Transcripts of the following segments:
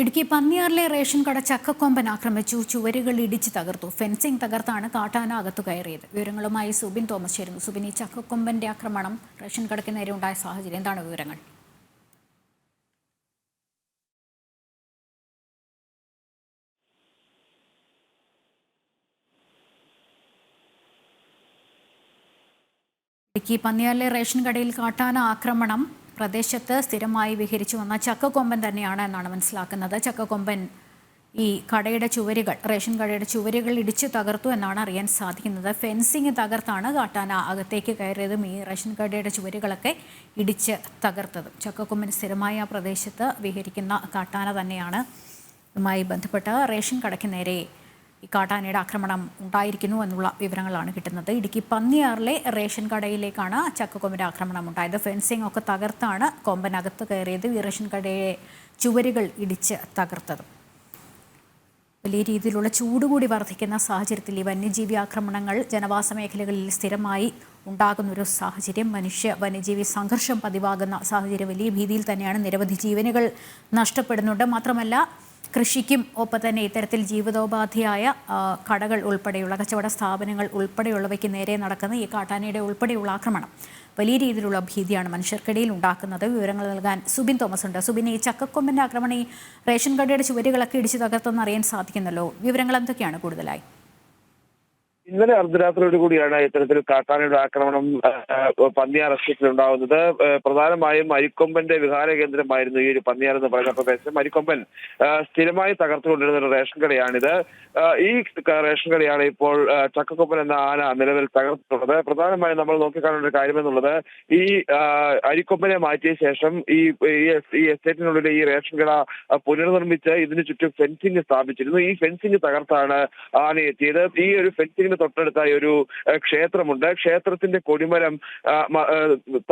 Idukki പന്നിയാറിലെ ration കട ചക്കക്കൊമ്പൻ ആക്രമിച്ചു. ചുവരുകൾ ഇടിച്ച് തകർത്തു. ഫെൻസിംഗ് തകർത്താണ് കാട്ടാന അകത്തു കയറിയത്. വിവരങ്ങളുമായി സുബിൻ തോമസ് ചേരുന്നു. സുബിൻ ഈ ചക്കക്കൊമ്പന്റെ ആക്രമണം റേഷൻ കടയ്ക്ക് നേരെ ഉണ്ടായ സാഹചര്യം എന്താണ് വിവരങ്ങൾ? ഇടുക്കി പന്നിയാറിലെ റേഷൻ കടയിൽ കാട്ടാന ആക്രമണം പ്രദേശത്ത് സ്ഥിരമായി വിഹരിച്ചു വന്ന ചക്കക്കൊമ്പൻ തന്നെയാണ് എന്നാണ് മനസ്സിലാക്കുന്നത്. ചക്കക്കൊമ്പൻ ഈ കടയുടെ ചുവരുകൾ റേഷൻ കടയുടെ ചുവരുകൾ ഇടിച്ചു തകർത്തു എന്നാണ് അറിയാൻ സാധിക്കുന്നത്. ഫെൻസിങ് തകർത്താണ് കാട്ടാന അകത്തേക്ക് കയറിയതും ഈ റേഷൻ കടയുടെ ചുവരുകളൊക്കെ ഇടിച്ച് തകർത്തതും. ചക്കക്കൊമ്പൻ സ്ഥിരമായി ആ പ്രദേശത്ത് വിഹരിക്കുന്ന കാട്ടാന തന്നെയാണ്. ഇതുമായി ബന്ധപ്പെട്ട് റേഷൻ കടയ്ക്ക് നേരെ ഈ കാട്ടാനയുടെ ആക്രമണം ഉണ്ടായിരിക്കുന്നു എന്നുള്ള വിവരങ്ങളാണ് കിട്ടുന്നത്. ഇടുക്കി പന്നിയാറിലെ റേഷൻ കടയിലേക്കാണ് ചക്കക്കൊമ്പിന്റെ ആക്രമണം ഉണ്ടായത്. ഫെൻസിംഗ് ഒക്കെ തകർത്താണ് കൊമ്പനകത്ത് കയറിയത്. ഈ റേഷൻ കടയെ ചുവരുകൾ ഇടിച്ച് തകർത്തതും. വലിയ രീതിയിലുള്ള ചൂട് കൂടി വർദ്ധിക്കുന്ന സാഹചര്യത്തിൽ ഈ വന്യജീവി ആക്രമണങ്ങൾ ജനവാസ മേഖലകളിൽ സ്ഥിരമായി ഉണ്ടാകുന്നൊരു സാഹചര്യം. മനുഷ്യ വന്യജീവി സംഘർഷം പതിവാകുന്ന സാഹചര്യം വലിയ ഭീതിയിൽ തന്നെയാണ്. നിരവധി ജീവനുകൾ നഷ്ടപ്പെടുന്നുണ്ട്. മാത്രമല്ല കൃഷിക്കും ഒപ്പം തന്നെ ഇത്തരത്തിൽ ജീവിതോപാധിയായ കടകൾ ഉൾപ്പെടെയുള്ള കച്ചവട സ്ഥാപനങ്ങൾ ഉൾപ്പെടെയുള്ളവയ്ക്ക് നേരെ നടക്കുന്ന ഈ കാട്ടാനയുടെ ഉൾപ്പെടെയുള്ള ആക്രമണം വലിയ രീതിയിലുള്ള ഭീതിയാണ് മനുഷ്യർക്കിടയിൽ ഉണ്ടാക്കുന്നത്. വിവരങ്ങൾ നൽകാൻ സുബിൻ തോമസ് ഉണ്ട്. സുബിൻ ഈ ചക്കക്കൊമ്പിന്റെ ആക്രമണം ഈ റേഷൻ കടയുടെ ചുവരുകളൊക്കെ ഇടിച്ചു തകർത്തെന്ന് അറിയാൻ സാധിക്കുന്നല്ലോ. വിവരങ്ങൾ എന്തൊക്കെയാണ് കൂടുതലായി? ഇന്നലെ അർദ്ധരാത്രിയോട് കൂടിയാണ് ഇത്തരത്തിൽ കാട്ടാനയുടെ ആക്രമണം പന്നിയാർ എസ്റ്റേറ്റിൽ ഉണ്ടാവുന്നത് പ്രധാനമായും അരിക്കൊമ്പന്റെ വിഹാര കേന്ദ്രമായിരുന്നു ഈ ഒരു പന്നിയാർ എന്ന് പറയുന്ന പ്രദേശം. അരിക്കൊമ്പൻ സ്ഥിരമായി തകർത്തുകൊണ്ടിരുന്ന ഒരു റേഷൻ കടയാണിത്. ഈ റേഷൻ കടയാണ് ഇപ്പോൾ ചക്കക്കൊമ്പൻ എന്ന ആന നിലവിൽ തകർത്തിട്ടുള്ളത്. പ്രധാനമായും നമ്മൾ നോക്കിക്കാണേണ്ട ഒരു കാര്യമെന്നുള്ളത് ഈ അരിക്കൊമ്പനെ മാറ്റിയ ശേഷം ഈ ഈ എസ്- ഈ എസ്റ്റേറ്റിനുള്ളിലെ ഈ റേഷൻ കട പുനർനിർമ്മിച്ച് ഇതിനു ചുറ്റും ഫെൻസിംഗ് സ്ഥാപിച്ചിരുന്നു. ഈ ഫെൻസിംഗ് തകർത്താണ് ആന എത്തിയത് ഈ ഒരു ഫെൻസിംഗിന് തൊട്ടടുത്തായി ഒരു ക്ഷേത്രമുണ്ട്. ക്ഷേത്രത്തിന്റെ കൊടിമരം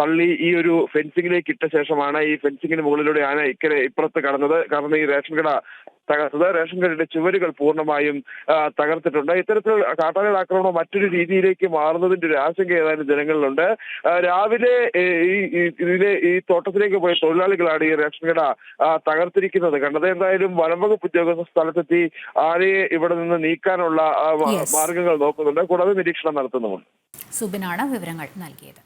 തള്ളി ഈ ഒരു ഫെൻസിങ്ങിലേക്ക് ഇട്ട ശേഷമാണ് ഈ ഫെൻസിങ്ങിന് മുകളിലൂടെ ആന ഇക്കരെ ഇപ്പുറത്ത് കടന്നത്. കാരണം ഈ റേഷൻ കട തകർത്തത് റേഷൻ കടയുടെ ചുവരുകൾ പൂർണമായും തകർത്തിട്ടുണ്ട്. ഇത്തരത്തിൽ കാട്ടാനയുടെ ആക്രമണം മറ്റൊരു രീതിയിലേക്ക് മാറുന്നതിന്റെ ഒരു ആശങ്ക ഏതാനും ജനങ്ങളിലുണ്ട്. രാവിലെ ഈ ഇതിലെ ഈ തോട്ടത്തിലേക്ക് പോയ തൊഴിലാളികളാണ് ഈ റേഷൻ കട തകർത്തിരിക്കുന്നത് കണ്ടത്. എന്തായാലും വനംവകുപ്പ് ഉദ്യോഗസ്ഥ സ്ഥലത്തെത്തി ആരെയെ ഇവിടെ നിന്ന് നീക്കാനുള്ള. മാർഗങ്ങൾ നോക്കുന്നുണ്ട്. കൂടാതെ നിരീക്ഷണം നടത്തുന്നുമുണ്ട്. സുബിനാണ് വിവരങ്ങൾ നൽകിയത്.